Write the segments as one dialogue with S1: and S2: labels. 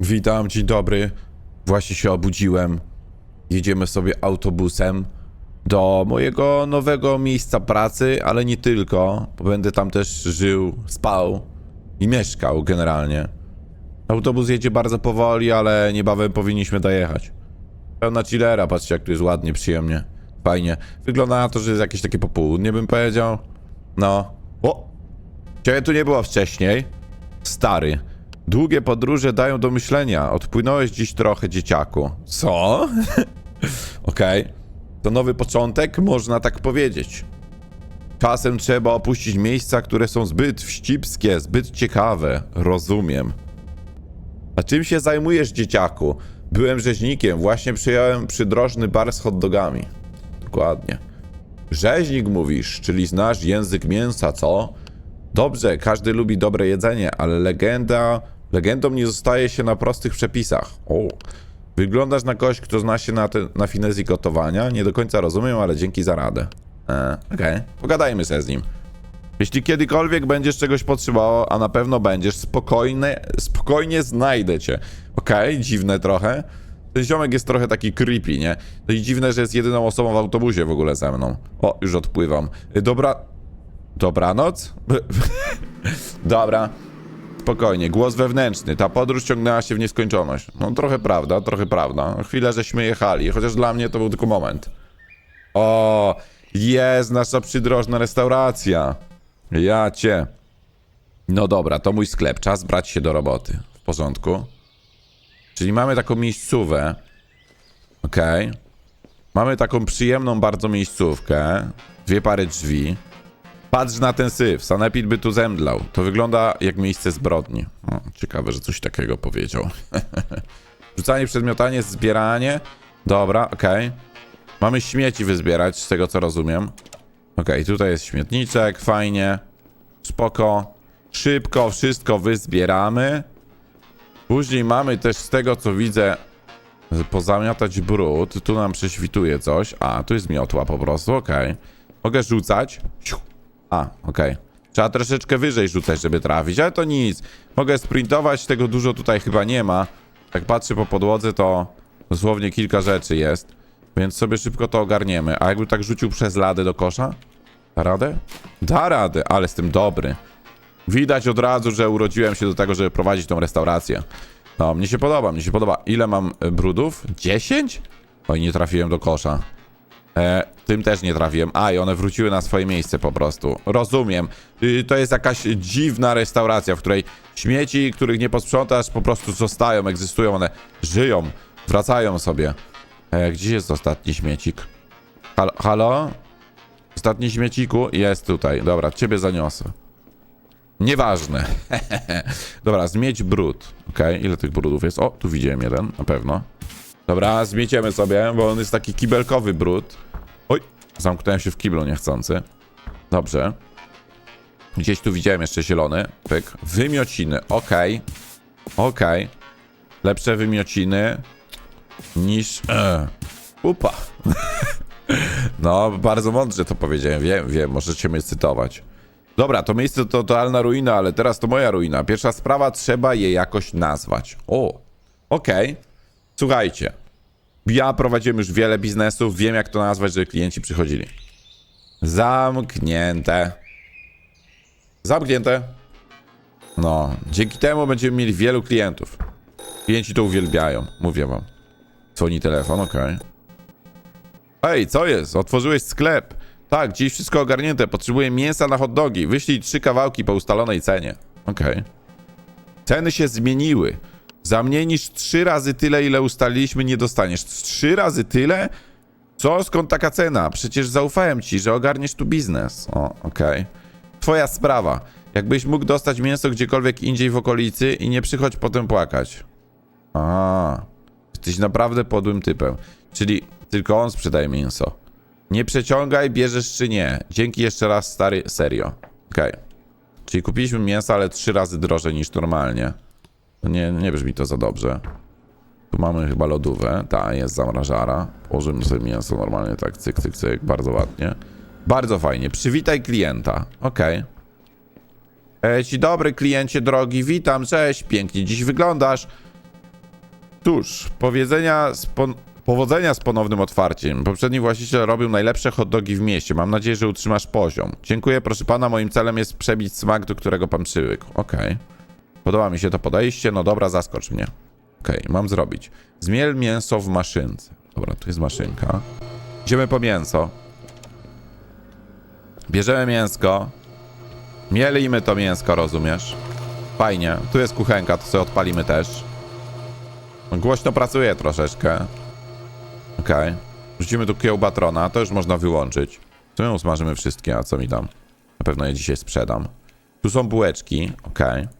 S1: Witam, dzień dobry. Właśnie się obudziłem. Jedziemy sobie autobusem do mojego nowego miejsca pracy, ale nie tylko, bo będę tam też żył, spał i mieszkał generalnie. Autobus jedzie bardzo powoli, ale niebawem powinniśmy dojechać. Pełna chillera, patrzcie jak tu jest ładnie, przyjemnie, fajnie. Wygląda na to, że jest jakieś takie popołudnie, bym powiedział. No. O! Ciebie tu nie było wcześniej. Stary. Długie podróże dają do myślenia. Odpłynąłeś dziś trochę, dzieciaku. Co? Okej. To nowy początek, można tak powiedzieć. Czasem trzeba opuścić miejsca, które są zbyt wścibskie, zbyt ciekawe. Rozumiem. A czym się zajmujesz, dzieciaku? Byłem rzeźnikiem, właśnie przyjąłem przydrożny bar z hot dogami. Dokładnie. Rzeźnik mówisz, czyli znasz język mięsa, co? Dobrze, każdy lubi dobre jedzenie, ale legenda... Legendą nie zostaje się na prostych przepisach. O, wyglądasz na kogoś, kto zna się na, te, na finezji gotowania. Nie do końca rozumiem, ale dzięki za radę. E, Okej, pogadajmy se z nim. Jeśli kiedykolwiek będziesz czegoś potrzebował, a na pewno będziesz, spokojnie, spokojnie znajdę cię. Okej, dziwne trochę. Ten ziomek jest trochę taki creepy, nie? No i dziwne, że jest jedyną osobą w autobusie w ogóle ze mną. O, już odpływam. Dobra... Dobranoc? Dobra. Spokojnie, głos wewnętrzny. Ta podróż ciągnęła się w nieskończoność. No trochę prawda, trochę prawda. Chwilę żeśmy jechali, chociaż dla mnie to był tylko moment. O, jest nasza przydrożna restauracja. Ja cię. No dobra, to mój sklep. Czas brać się do roboty. W porządku. Czyli mamy taką miejscówę. Okej. Mamy taką przyjemną bardzo miejscówkę. Dwie pary drzwi. Patrz na ten syf. Sanepid by tu zemdlał. To wygląda jak miejsce zbrodni. O, ciekawe, że coś takiego powiedział. Rzucanie, przedmiotanie, zbieranie. Dobra, okej. Mamy śmieci wyzbierać, z tego co rozumiem. Okej, tutaj jest śmietniczek, fajnie. Spoko. Szybko wszystko wyzbieramy. Później mamy też z tego co widzę pozamiatać brud. Tu nam prześwituje coś. A, tu jest miotła po prostu, okej. Mogę rzucać. Siu. A, okej. Trzeba troszeczkę wyżej rzucać, żeby trafić, ale to nic. Mogę sprintować, tego dużo tutaj chyba nie ma. Jak patrzę po podłodze, to dosłownie kilka rzeczy jest. Więc sobie szybko to ogarniemy. A jakby tak rzucił przez ladę do kosza? Da radę? Da radę, ale jestem dobry. Widać od razu, że urodziłem się do tego, żeby prowadzić tą restaurację. No, mnie się podoba, mnie się podoba. Ile mam brudów? 10? Oj, nie trafiłem do kosza. E, tym też nie trafiłem. A, i one wróciły na swoje miejsce po prostu. Rozumiem. Y, to jest jakaś dziwna restauracja, w której śmieci, których nie posprzątasz, po prostu zostają, egzystują, one żyją, wracają sobie. E, gdzie jest ostatni śmiecik? Halo? halo? Ostatni śmieciku? Jest tutaj. Dobra, ciebie zaniosę. Nieważne. Dobra, zmieć brud. Okej, ile tych brudów jest? O, tu widziałem jeden, na pewno. Dobra, zmieciemy sobie, bo on jest taki kibelkowy brud. Oj, zamknąłem się w kiblu niechcący. Dobrze. Gdzieś tu widziałem jeszcze zielony. Pyk. Wymiociny, okej. Okej. Lepsze wymiociny niż... E, upa. no, bardzo mądrze to powiedziałem. Wiem, wiem, możecie mnie cytować. Dobra, to miejsce to totalna ruina, ale teraz to moja ruina. Pierwsza sprawa, trzeba je jakoś nazwać. O, okej. Słuchajcie. Ja prowadziłem już wiele biznesów, wiem jak to nazwać, żeby klienci przychodzili. Zamknięte. Zamknięte. No, dzięki temu będziemy mieli wielu klientów. Klienci to uwielbiają, mówię wam. Dzwoni telefon, okej. Ej, co jest? Otworzyłeś sklep. Tak, dziś wszystko ogarnięte. Potrzebuję mięsa na hot dogi. Wyślij trzy kawałki po ustalonej cenie. Okej. Ceny się zmieniły. Za mniej niż trzy razy tyle, ile ustaliliśmy, nie dostaniesz. Trzy razy tyle? Co? Skąd taka cena? Przecież zaufałem ci, że ogarniesz tu biznes. O, okej. Twoja sprawa. Jakbyś mógł dostać mięso gdziekolwiek indziej w okolicy i nie przychodź potem płakać. A, jesteś naprawdę podłym typem. Czyli tylko on sprzedaje mięso. Nie przeciągaj, bierzesz czy nie. Dzięki jeszcze raz, stary, serio. Okej. Czyli kupiliśmy mięso, ale trzy razy drożej niż normalnie. To nie, nie brzmi to za dobrze. Tu mamy chyba lodówę. Ta, jest zamrażara. Położymy sobie mięso normalnie, tak, cyk, cyk, cyk. Bardzo ładnie. Bardzo fajnie. Przywitaj klienta. Okej. Okay. Dzień dobry, kliencie drogi. Witam, cześć. Pięknie dziś wyglądasz. Cóż, powiedzenia powodzenia z ponownym otwarciem. Poprzedni właściciel robił najlepsze hot dogi w mieście. Mam nadzieję, że utrzymasz poziom. Dziękuję, proszę pana. Moim celem jest przebić smak, do którego pan przywykł. Okej. Podoba mi się to podejście. No dobra, zaskocz mnie. Okej, mam zrobić. Zmiel mięso w maszynce. Dobra, tu jest maszynka. Idziemy po mięso. Bierzemy mięsko. Mielimy to mięsko, rozumiesz? Fajnie. Tu jest kuchenka, to sobie odpalimy też. Głośno pracuje troszeczkę. Okej. Rzucimy tu kiełbatrona, to już można wyłączyć. Tu ją usmażymy wszystkie, a co mi tam? Na pewno je dzisiaj sprzedam. Tu są bułeczki, okej.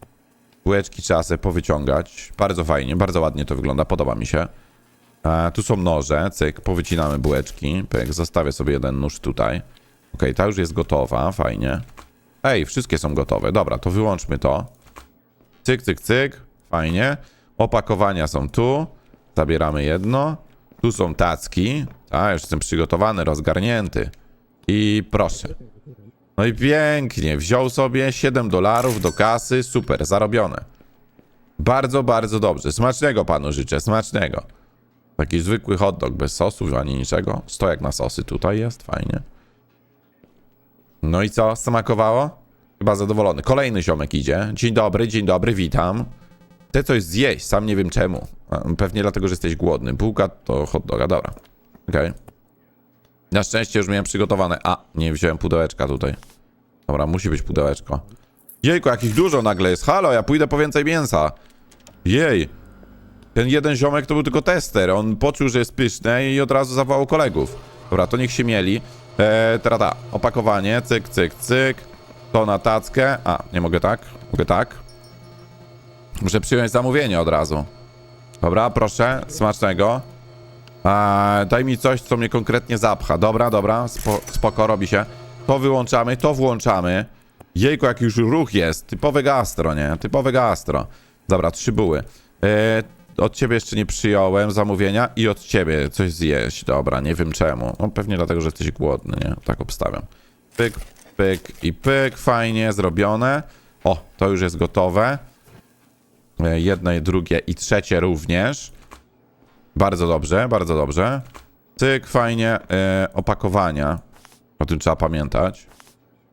S1: Bułeczki trzeba sobie powyciągać. Bardzo fajnie, bardzo ładnie to wygląda, podoba mi się. E, tu są noże, cyk, powycinamy bułeczki. Pyk, zostawię sobie jeden nóż tutaj. Okej, ta już jest gotowa, fajnie. Ej, wszystkie są gotowe. Dobra, to wyłączmy to. Cyk, cyk, cyk. Fajnie. Opakowania są tu. Zabieramy jedno. Tu są tacki. A, już jestem przygotowany, rozgarnięty. I proszę. No i pięknie. Wziął sobie 7 dolarów do kasy. Super, zarobione. Bardzo, bardzo dobrze. Smacznego panu życzę, smacznego. Taki zwykły hot dog bez sosów ani niczego. Stojak na sosy tutaj jest, fajnie. No i co, smakowało? Chyba zadowolony. Kolejny ziomek idzie. Dzień dobry, dzień dobry, witam. Chcę coś zjeść, sam nie wiem czemu. Pewnie dlatego, że jesteś głodny. Bułka to hot doga, dobra. Okej. Na szczęście już miałem przygotowane. A, nie wziąłem pudełeczka tutaj. Dobra, musi być pudełeczko. Jejku, jakich dużo nagle jest. Halo, ja pójdę po więcej mięsa. Jej. Ten jeden ziomek to był tylko tester. On poczuł, że jest pyszne i od razu zawołał kolegów. Dobra, to niech się mieli. Eee, teraz ta, opakowanie, cyk, cyk, cyk. To na tackę. A, nie mogę tak? Mogę tak? Muszę przyjąć zamówienie od razu. Dobra, proszę, smacznego. Eee, daj mi coś, co mnie konkretnie zapcha. Dobra, dobra, spo, spoko, robi się. To wyłączamy, to włączamy. Jejku, jaki już ruch jest. Typowe gastro, nie? Typowe gastro. Dobra, trzy buły. Eee, od ciebie jeszcze nie przyjąłem zamówienia i od ciebie coś zjeść. Dobra, nie wiem czemu. No pewnie dlatego, że jesteś głodny, nie? Tak obstawiam. Pyk, pyk i pyk. Fajnie zrobione. O, to już jest gotowe. E, Jedno, i drugie i trzecie również. Bardzo dobrze, bardzo dobrze. Cyk, fajnie. E, opakowania. O tym trzeba pamiętać.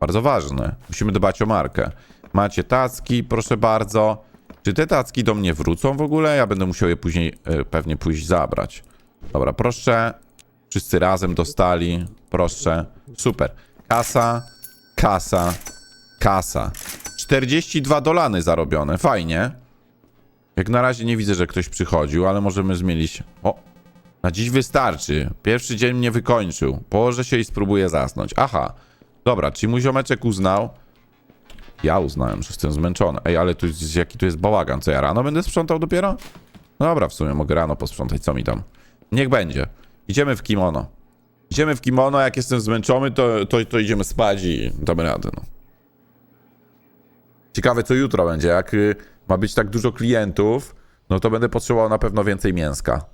S1: Bardzo ważne. Musimy dbać o markę. Macie tacki, proszę bardzo. Czy te tacki do mnie wrócą w ogóle? Ja będę musiał je później e, pewnie pójść zabrać. Dobra, proszę. Wszyscy razem dostali. Proszę. Super. Kasa, kasa, kasa. 42 dolany zarobione. Fajnie. Jak na razie nie widzę, że ktoś przychodził, ale możemy zmienić. O, na dziś wystarczy. Pierwszy dzień mnie wykończył. Położę się i spróbuję zasnąć. Aha. Dobra, czyli mój ziomeczek uznał. Ja uznałem, że jestem zmęczony. Ej, ale tu jest, jaki tu jest bałagan. Co ja rano będę sprzątał dopiero? Dobra, w sumie mogę rano posprzątać, co mi tam. Niech będzie. Idziemy w kimono. Idziemy w kimono, jak jestem zmęczony, to, to, to idziemy spać i damy radę, no. Ciekawe, co jutro będzie. Jak y, ma być tak dużo klientów, no to będę potrzebował na pewno więcej mięska.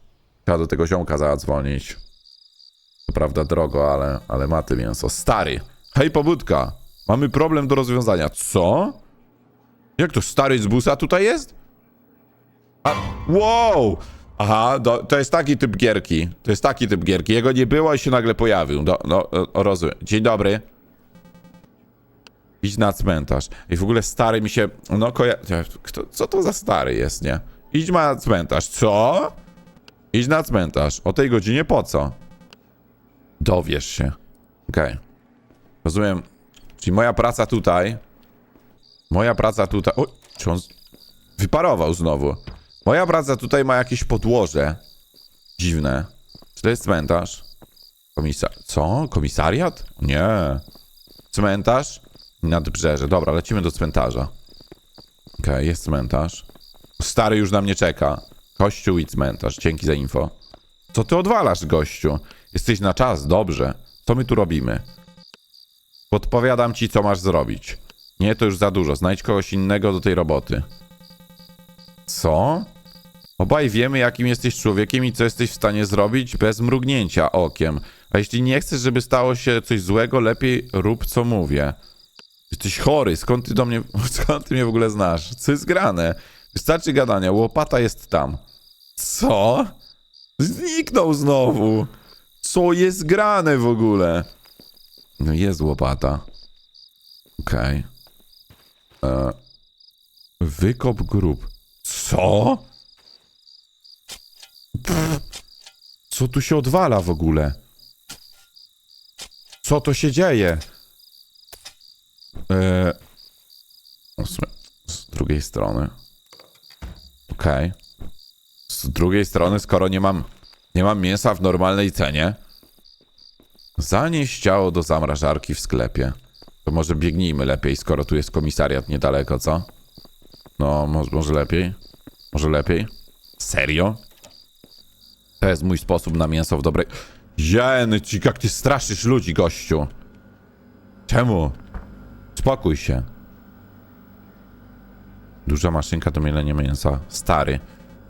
S1: Trzeba do tego ziomka zadzwonić. To prawda drogo, ale, ale ma ty mięso. Stary. Hej, pobudka. Mamy problem do rozwiązania. Co? Jak to stary z busa tutaj jest? A, wow! Aha, do, to jest taki typ gierki. To jest taki typ gierki. Jego nie było i się nagle pojawił. Do, no, o, rozumiem. Dzień dobry. Idź na cmentarz. I w ogóle stary mi się. No koja... Kto, co to za stary jest, nie? Idź na cmentarz. Co? Idź na cmentarz. O tej godzinie po co? Dowiesz się. Okej. Rozumiem. Czyli moja praca tutaj. Moja praca tutaj. O, czy on wyparował znowu? Moja praca tutaj ma jakieś podłoże. Dziwne. Czy to jest cmentarz? Komisa... Co? Komisariat? Nie. Cmentarz? Nadbrzeże. Dobra, lecimy do cmentarza. Okej, jest cmentarz. Stary już na mnie czeka. Kościół i cmentarz. Dzięki za info. Co ty odwalasz, gościu? Jesteś na czas, dobrze. Co my tu robimy? Podpowiadam ci, co masz zrobić. Nie, to już za dużo. Znajdź kogoś innego do tej roboty. Co? Obaj wiemy, jakim jesteś człowiekiem i co jesteś w stanie zrobić bez mrugnięcia okiem. A jeśli nie chcesz, żeby stało się coś złego, lepiej rób, co mówię. Jesteś chory, skąd ty do mnie, skąd ty mnie w ogóle znasz? Co jest grane? Wystarczy gadania, łopata jest tam. Co? Zniknął znowu. Co jest grane w ogóle? No jest łopata. Okej. E, Wykop grób. Co? Pff, co tu się odwala w ogóle? Co to się dzieje? E, sumie z drugiej strony. Okej. Z drugiej strony, skoro nie mam, nie mam mięsa w normalnej cenie, zanieś ciało do zamrażarki w sklepie. To może biegnijmy lepiej, skoro tu jest komisariat niedaleko, co? No, może, może lepiej? Może lepiej? Serio? To jest mój sposób na mięso w dobrej... Jen, ci jak ty straszysz ludzi, gościu. Czemu? Spokój się. Duża maszynka do mielenia mięsa. Stary.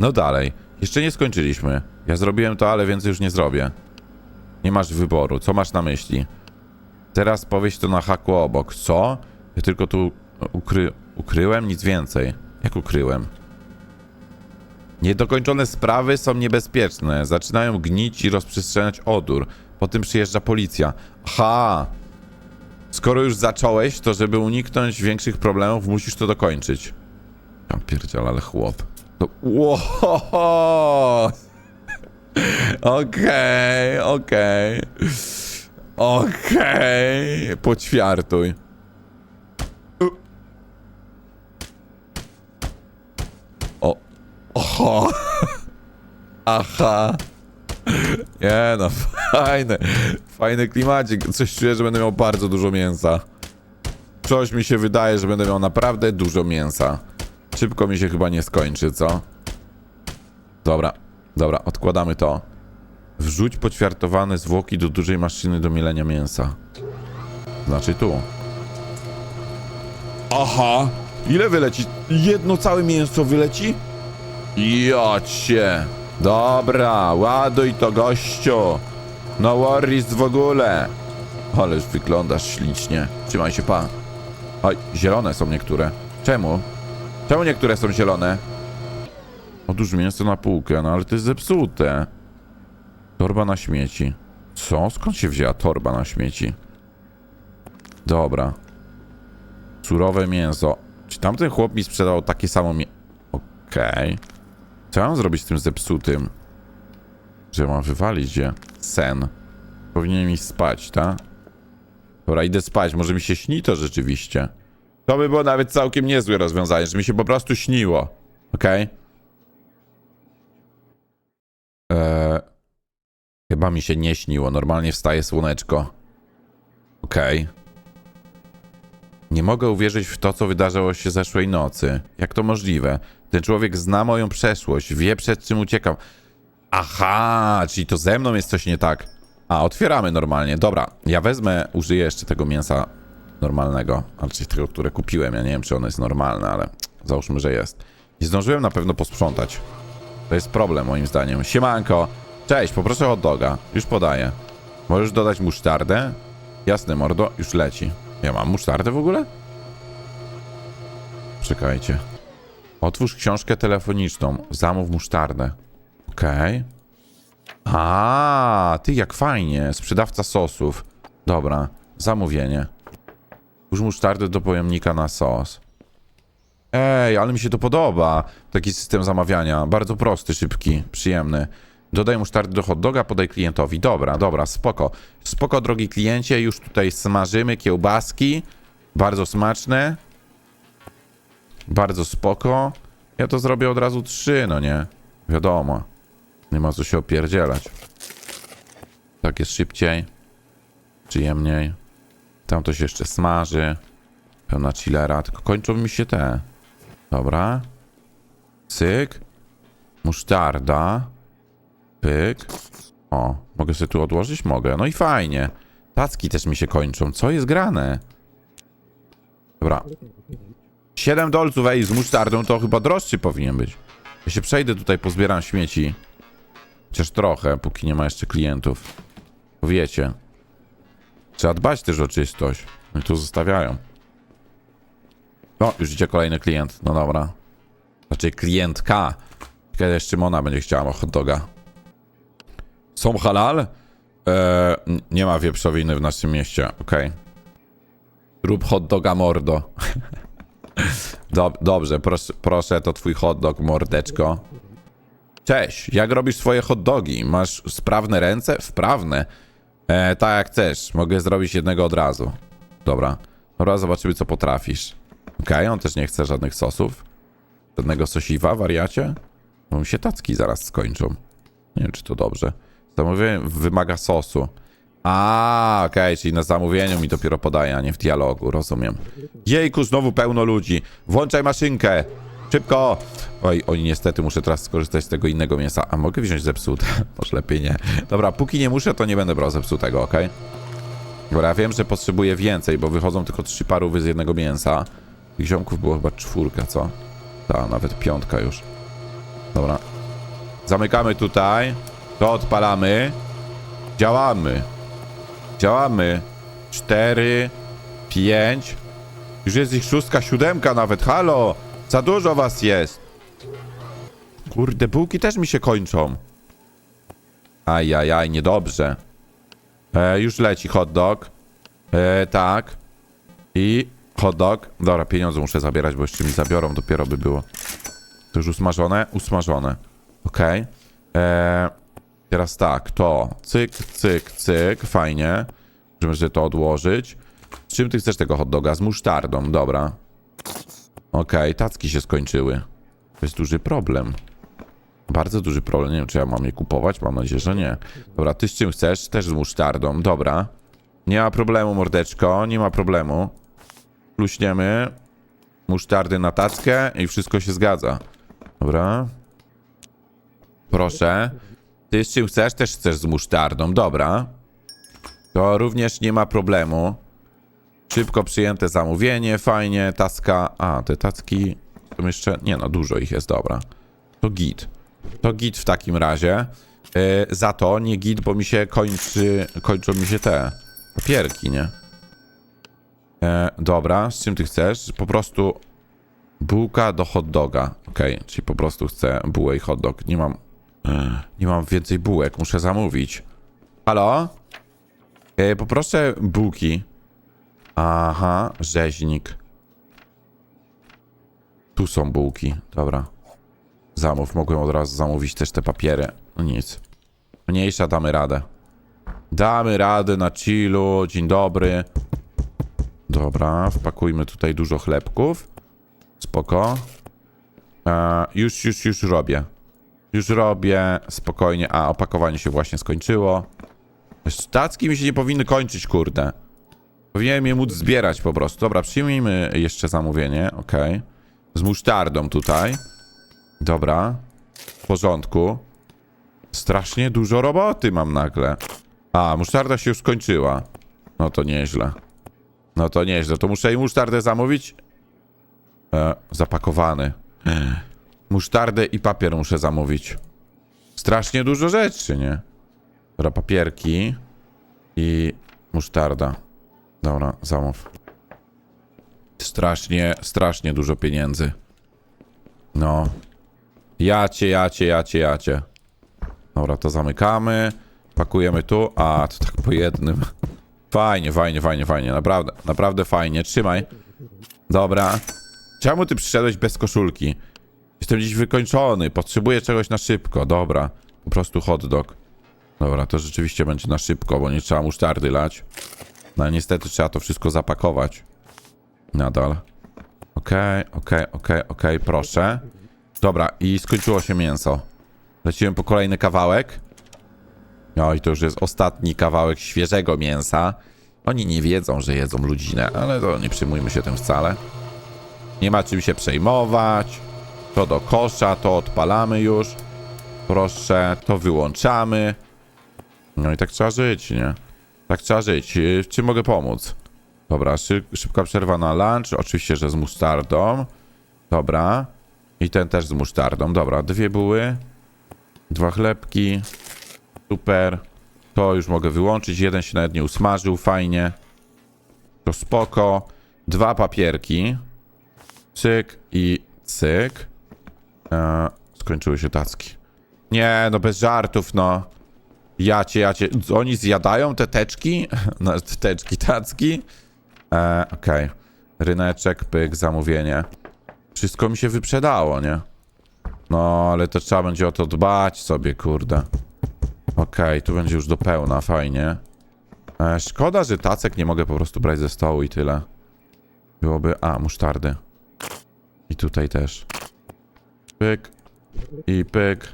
S1: No dalej. Jeszcze nie skończyliśmy. Ja zrobiłem to, ale więcej już nie zrobię. Nie masz wyboru. Co masz na myśli? Teraz powiedz to na haku obok. Co? Ja tylko tu ukry... ukryłem? Nic więcej. Jak ukryłem? Niedokończone sprawy są niebezpieczne. Zaczynają gnić i rozprzestrzeniać odór. Potem przyjeżdża policja. Ha! Skoro już zacząłeś, to żeby uniknąć większych problemów, musisz to dokończyć. Ja pierdziel, ale chłop. To... Ło! Okej, okej. Okej. Poćwiartuj. U. O. Oho. Aha. Nie no, fajny. Fajny klimacik. Coś czuję, że będę miał bardzo dużo mięsa. Coś mi się wydaje, że będę miał naprawdę dużo mięsa. Szybko mi się chyba nie skończy, co? Dobra, dobra, odkładamy to. Wrzuć poćwiartowane zwłoki do dużej maszyny do mielenia mięsa. Znaczy tu. Aha! Ile wyleci? Jedno całe mięso wyleci? Jocie! Dobra, ładuj to gościu! No worries w ogóle! Ależ wyglądasz ślicznie. Trzymaj się, pa. Oj, zielone są niektóre. Czemu? Czemu niektóre są zielone? Odłóż mięso na półkę, no ale to jest zepsute. Torba na śmieci. Co? Skąd się wzięła torba na śmieci? Dobra. Surowe mięso. Czy tamten chłop mi sprzedał takie samo mię... Okej. Co ja mam zrobić z tym zepsutym? Że mam wywalić je? Sen. Powinien mi spać, tak? Dobra, idę spać. Może mi się śni to rzeczywiście. To by było nawet całkiem niezłe rozwiązanie, że mi się po prostu śniło. Okej? Eee, chyba mi się nie śniło. Normalnie wstaje słoneczko. Okej. Nie mogę uwierzyć w to, co wydarzyło się zeszłej nocy. Jak to możliwe? Ten człowiek zna moją przeszłość, wie przed czym uciekam. Aha, czyli to ze mną jest coś nie tak. A, otwieramy normalnie. Dobra, ja wezmę, użyję jeszcze tego mięsa normalnego, ale czyli tego, które kupiłem. Ja nie wiem, czy ono jest normalne, ale załóżmy, że jest. Nie zdążyłem na pewno posprzątać. To jest problem, moim zdaniem. Siemanko. Cześć, poproszę hot doga. Już podaję. Możesz dodać musztardę? Jasne, mordo, już leci. Ja mam musztardę w ogóle? Czekajcie. Otwórz książkę telefoniczną. Zamów musztardę. Okej. A, ty jak fajnie. Sprzedawca sosów. Dobra, zamówienie. Włóż musztardę do pojemnika na sos. Ej, ale mi się to podoba. Taki system zamawiania. Bardzo prosty, szybki, przyjemny. Dodaj musztardy do hot doga, podaj klientowi. Dobra, dobra, spoko. Spoko, drogi kliencie, już tutaj smażymy kiełbaski. Bardzo smaczne. Bardzo spoko. Ja to zrobię od razu trzy, no nie? Wiadomo. Nie ma co się opierdzielać. Tak jest szybciej. Przyjemniej. Tam to się jeszcze smaży. Pełna chillera, tylko kończą mi się te. Dobra. Cyk. Musztarda. Pyk. O, mogę sobie tu odłożyć? Mogę. No i fajnie. Tacki też mi się kończą. Co jest grane? Dobra. 7 dolców, ej, z musztardą to chyba droższy powinien być. Ja się przejdę tutaj, pozbieram śmieci. Chociaż trochę, póki nie ma jeszcze klientów. Wiecie. Trzeba dbać też o czystość. No i tu zostawiają. O, już idzie kolejny klient. No dobra. Znaczy klientka. Kiedy Szymona będzie chciała hot doga. Są halal? Eee, nie ma wieprzowiny w naszym mieście, okej. Rób hot doga mordo. Dob- dobrze, proszę, proszę, to twój hot dog, mordeczko. Cześć, jak robisz swoje hot dogi? Masz sprawne ręce? Wprawne. E, tak jak chcesz, mogę zrobić jednego od razu. Dobra, dobra, zobaczymy co potrafisz. Okej, on też nie chce żadnych sosów. Żadnego sosiwa, wariacie? Bo mi się tacki zaraz skończą. Nie wiem, czy to dobrze. Zamówienie wymaga sosu. A, okej, czyli na zamówieniu mi dopiero podaje, a nie w dialogu, rozumiem. Jejku, znowu pełno ludzi. Włączaj maszynkę. Szybko. Oj, oj, niestety muszę teraz skorzystać z tego innego mięsa. A mogę wziąć zepsute? Może lepiej nie. Dobra, póki nie muszę, to nie będę brał zepsutego, okej? Dobra, ja wiem, że potrzebuję więcej, bo wychodzą tylko trzy parówy z jednego mięsa. Tych ziomków było chyba czwórka, co? Ta, nawet piątka już. Dobra. Zamykamy tutaj. To odpalamy. Działamy. Działamy. Cztery, pięć. Już jest ich szóstka, siódemka nawet. Halo! Za dużo was jest. Kurde, bułki też mi się kończą. Ajajaj, niedobrze. E, już leci hot dog. E, tak. I hot dog. Dobra, pieniądze muszę zabierać, bo jeszcze mi zabiorą, dopiero by było. To już usmażone? Usmażone. Okej. E, Teraz tak, to cyk, cyk, cyk, fajnie. Możemy sobie to odłożyć. Z czym ty chcesz tego hot doga? Z musztardą, dobra. Okej, tacki się skończyły. To jest duży problem. Bardzo duży problem. Nie wiem, czy ja mam je kupować. Mam nadzieję, że nie. Dobra, ty z czym chcesz? Też z musztardą. Dobra. Nie ma problemu, mordeczko. Nie ma problemu. Pluśniemy. Musztardy na tackę i wszystko się zgadza. Dobra. Proszę. Ty z czym chcesz? Też chcesz z musztardą. Dobra. To również nie ma problemu. Szybko przyjęte zamówienie, fajnie, taska. A, te tacki. To jeszcze. Nie no, dużo ich jest, dobra. To git. To git w takim razie. Yy, za to nie git, bo mi się kończy. Kończą mi się te papierki, nie? E, dobra, z czym ty chcesz? Po prostu bułka do hot doga. Okej, czyli po prostu chcę bułę i hot dog. Nie mam. e, Nie mam więcej bułek, muszę zamówić. Halo? E, poproszę bułki. Aha, rzeźnik. Tu są bułki, dobra. Zamów, mogłem od razu zamówić też te papiery. No nic. Mniejsza damy radę. Damy radę na chillu, dzień dobry. Dobra, wpakujmy tutaj dużo chlebków. Spoko. E, już, już, już robię. Już robię, spokojnie. A, opakowanie się właśnie skończyło. Stacki mi się nie powinny kończyć, kurde. Powinienem je móc zbierać po prostu. Dobra, przyjmijmy jeszcze zamówienie, okej. Z musztardą tutaj. Dobra. W porządku. Strasznie dużo roboty mam nagle. A, musztarda się już skończyła. No to nieźle. No to nieźle. To muszę i musztardę zamówić? E, zapakowany. Musztardę i papier muszę zamówić. Strasznie dużo rzeczy, nie? Dobra, papierki i musztarda. Dobra, zamów. Strasznie, strasznie dużo pieniędzy. No. Jacie, jacie, jacie, jacie. Dobra, to zamykamy. Pakujemy tu. A, to tak po jednym. Fajnie, fajnie, fajnie, fajnie. Naprawdę, naprawdę fajnie. Trzymaj. Dobra. Czemu ty przyszedłeś bez koszulki? Jestem dziś wykończony. Potrzebuję czegoś na szybko. Dobra. Po prostu hot dog. Dobra, to rzeczywiście będzie na szybko, bo nie trzeba musztardy lać. No niestety trzeba to wszystko zapakować. Nadal. Okej, okej, okej, okej, proszę. Dobra, i skończyło się mięso. Lecimy po kolejny kawałek. No i to już jest ostatni kawałek świeżego mięsa. Oni nie wiedzą, że jedzą ludzinę, ale to nie przyjmujmy się tym wcale. Nie ma czym się przejmować. To do kosza, to odpalamy już. Proszę, to wyłączamy. No i tak trzeba żyć, nie? Tak trzeba żyć. W czym mogę pomóc? Dobra, szy szybka przerwa na lunch. Oczywiście, że z musztardą. Dobra. I ten też z musztardą. Dobra, dwie buły. Dwa chlebki. Super. To już mogę wyłączyć. Jeden się nawet nie usmażył. Fajnie. To spoko. Dwa papierki. Cyk i cyk. E, skończyły się tacki. Nie, no bez żartów, no. Jacie, jacie. Oni zjadają te teczki? No, te teczki, tacki? E, Okej. Ryneczek, pyk, zamówienie. Wszystko mi się wyprzedało, nie? No, ale to trzeba będzie o to dbać sobie, kurde. Okej, tu będzie już do pełna, fajnie. E, szkoda, że tacek nie mogę po prostu brać ze stołu i tyle. Byłoby... A, musztardy. I tutaj też. Pyk. I pyk.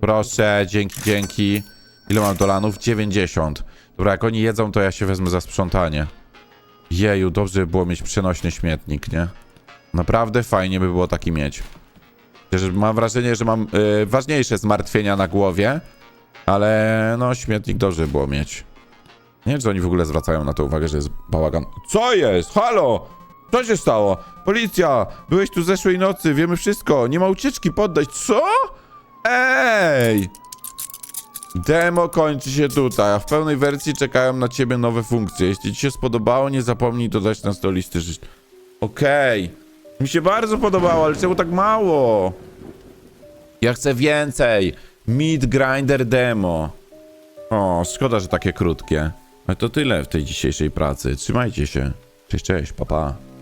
S1: Proszę, dzięki, dzięki. Ile mam dolanów? 90. Dobra, jak oni jedzą, to ja się wezmę za sprzątanie. Jeju, dobrze by było mieć przenośny śmietnik, nie? Naprawdę fajnie by było taki mieć. Mam wrażenie, że mam y, ważniejsze zmartwienia na głowie, ale no, śmietnik dobrze by było mieć. Nie wiem, czy oni w ogóle zwracają na to uwagę, że jest bałagan. Co jest? Halo! Co się stało? Policja! Byłeś tu zeszłej nocy, wiemy wszystko. Nie ma ucieczki, poddać. Co? Ej! Demo kończy się tutaj, a w pełnej wersji czekają na ciebie nowe funkcje. Jeśli ci się spodobało, nie zapomnij dodać nas do listy życz. Okej. Mi się bardzo podobało, ale czemu tak mało? Ja chcę więcej. Meat Grinder Demo. O, szkoda, że takie krótkie. Ale to tyle w tej dzisiejszej pracy. Trzymajcie się. Cześć, cześć, papa. Pa.